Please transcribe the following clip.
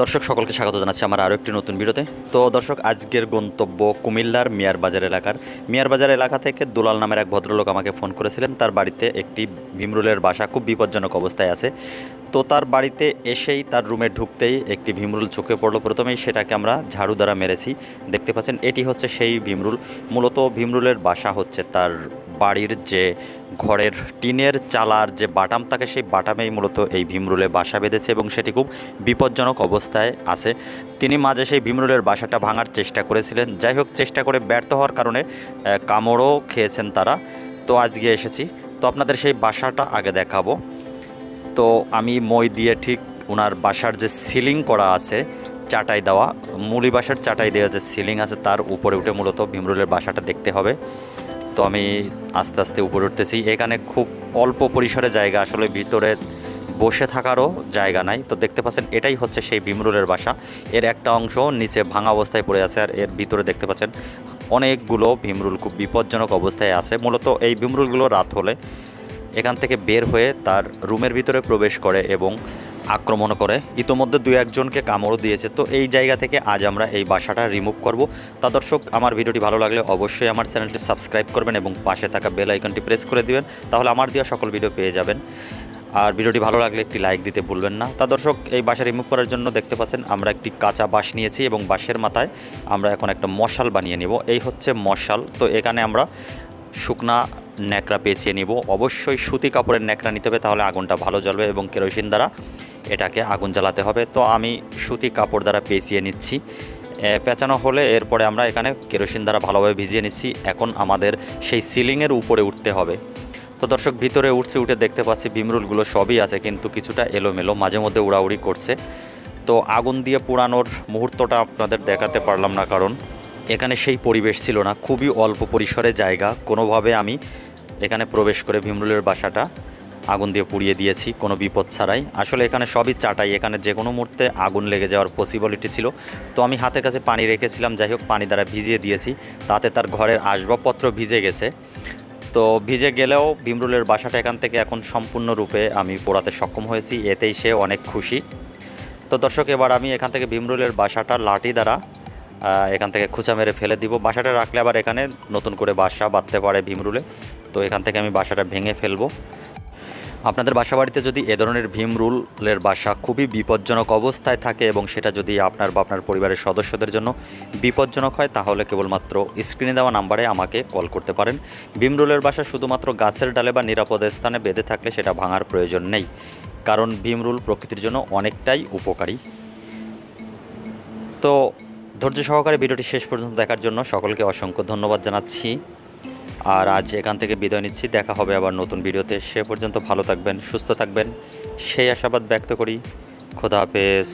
দর্শক, সকলকে স্বাগত জানাচ্ছি আমার আরও একটি নতুন ভিডিওতে। তো দর্শক, আজকের গন্তব্য কুমিল্লার মিয়ার বাজার এলাকার। মিয়ার বাজার এলাকা থেকে দুলাল নামের এক ভদ্রলোক আমাকে ফোন করেছিলেন। তার বাড়িতে একটি ভীমরুলের বাসা, খুব বিপজ্জনক অবস্থায় আছে। তো তার বাড়িতে এসেই তার রুমে ঢুকতেই একটি ভীমরুল চোখে পড়ল। প্রথমেই সেটাকে আমরা ঝাড়ু দ্বারা মেরেছি। দেখতে পাচ্ছেন, এটি হচ্ছে সেই ভীমরুল। মূলত ভীমরুলের বাসা হচ্ছে তার বাড়ির যে ঘরের টিনের চালার যে বাটাম থাকে সেই বাটামেই মূলত এই ভীমরুলে বাসা বেঁধেছে এবং সেটি খুব বিপজ্জনক অবস্থায় আছে। তিনি মাঝে সেই ভীমরুলের বাসাটা ভাঙার চেষ্টা করেছিলেন। যাই হোক, চেষ্টা করে ব্যর্থ হওয়ার কারণে কামড়ও খেয়েছেন তারা। তো আজকে এসেছি। তো আপনাদের সেই বাসাটা আগে দেখাবো। তো আমি মই দিয়ে ঠিক ওনার বাসার যে সিলিং করা আছে, চাটাই দেওয়া, মুলি বাসার চাটাই দেওয়া যে সিলিং আছে, তার উপরে উঠে মূলত ভীমরুলের বাসাটা দেখতে হবে। তো আমি আস্তে আস্তে উপরে উঠতেছি। এখানে খুব অল্প পরিসরে জায়গা, আসলে ভিতরে বসে থাকারও জায়গা নাই। তো দেখতে পাচ্ছেন, এটাই হচ্ছে সেই ভীমরুলের বাসা। এর একটা অংশ নিচে ভাঙা অবস্থায় পড়ে আছে, আর এর ভিতরে দেখতে পাচ্ছেন, অনেকগুলো ভীমরুল খুব বিপজ্জনক অবস্থায় আছে। মূলত এই ভীমরুলগুলো রাত হলে এখান থেকে বের হয়ে তার রুমের ভিতরে প্রবেশ করে এবং আক্রমণ করে। ইতোমধ্যে দু একজনকে কামড়ও দিয়েছে। তো এই জায়গা থেকে আজ আমরা এই বাসাটা রিমুভ করব। তা দর্শক, আমার ভিডিওটি ভালো লাগলে অবশ্যই আমার চ্যানেলটি সাবস্ক্রাইব করবেন এবং পাশে থাকা বেল আইকনটি প্রেস করে দিবেন। তাহলে আমার দেওয়া সকল ভিডিও পেয়ে যাবেন। আর ভিডিওটি ভালো লাগলে একটি লাইক দিতে ভুলবেন না। তা দর্শক, এই বাসা রিমুভ করার জন্য দেখতে পাচ্ছেন, আমরা একটি কাঁচা বাঁশ নিয়েছি এবং বাঁশের মাথায় আমরা এখন একটা মশাল বানিয়ে নিব। এই হচ্ছে মশাল। তো এখানে আমরা শুকনা ন্যাকড়া পেঁচিয়ে নিব। অবশ্যই সুতি কাপড়ের ন্যাকড়া নিতে হবে, তাহলে আগুনটা ভালো জ্বলবে এবং কেরোসিন দ্বারা এটাকে আগুন জ্বালাতে হবে। তো আমি সুতি কাপড় দ্বারা পেঁচিয়ে নিচ্ছি। পেঁচানো হলে এরপরে আমরা এখানে কেরোসিন দ্বারা ভালোভাবে ভিজিয়ে নিচ্ছি। এখন আমাদের সেই সিলিংয়ের উপরে উঠতে হবে। তো দর্শক, ভিতরে উঠছে, উঠে দেখতে পাচ্ছি ভীমরুলগুলো সবই আছে, কিন্তু কিছুটা এলোমেলো, মাঝে মধ্যে উড়াউড়ি করছে। তো আগুন দিয়ে পোড়ানোর মুহূর্তটা আপনাদের দেখাতে পারলাম না, কারণ এখানে সেই পরিবেশ ছিল না। খুবই অল্প পরিসরে জায়গা। কোনোভাবে আমি এখানে প্রবেশ করে ভীমরুলের বাসাটা আগুন দিয়ে পুড়িয়ে দিয়েছি, কোনো বিপদ ছাড়াই। আসলে এখানে সবই চাটাই। এখানে যে কোনো মুহূর্তে আগুন লেগে যাওয়ার পসিবিলিটি ছিল। তো আমি হাতের কাছে পানি রেখেছিলাম, যাই হোক পানি দ্বারা ভিজিয়ে দিয়েছি। তাতে তার ঘরের আসবাবপত্র ভিজে গেছে। তো ভিজে গেলেও ভীমরুলের বাসাটা এখান থেকে এখন সম্পূর্ণরূপে আমি পোড়াতে সক্ষম হয়েছি। এতেই সে অনেক খুশি। তো দর্শক, এবার আমি এখান থেকে ভীমরুলের বাসাটা লাঠি দ্বারা এখান থেকে খুঁচা মেরে ফেলে দিব। বাসাটা রাখলে আবার এখানে নতুন করে বাসা বাঁধতে পারে ভীমরুলে। তো এখান থেকে আমি বাসাটা ভেঙে ফেলব। আপনাদের বাসা বাড়িতে যদি এ ধরনের ভীমরুলের বাসা খুবই বিপজ্জনক অবস্থায় থাকে এবং সেটা যদি আপনার বা আপনার পরিবারের সদস্যদের জন্য বিপজ্জনক হয়, তাহলে কেবলমাত্র স্ক্রিনে দেওয়া নাম্বারে আমাকে কল করতে পারেন। ভীমরুলের বাসা শুধুমাত্র গাছের ডালে বা নিরাপদ স্থানে বেঁধে থাকলে সেটা ভাঙার প্রয়োজন নেই, কারণ ভীমরুল প্রকৃতির জন্য অনেকটাই উপকারী। তো ধৈর্য সহকারে ভিডিওটি শেষ পর্যন্ত দেখার জন্য সকলকে অসংখ্য ধন্যবাদ জানাচ্ছি। আর আজ এখান থেকে বিদায় নিচ্ছি। দেখা হবে আবার নতুন ভিডিওতে। সে পর্যন্ত ভালো থাকবেন, সুস্থ থাকবেন। সেই আশাবাদ ব্যক্ত করি। খোদা হাফেজ।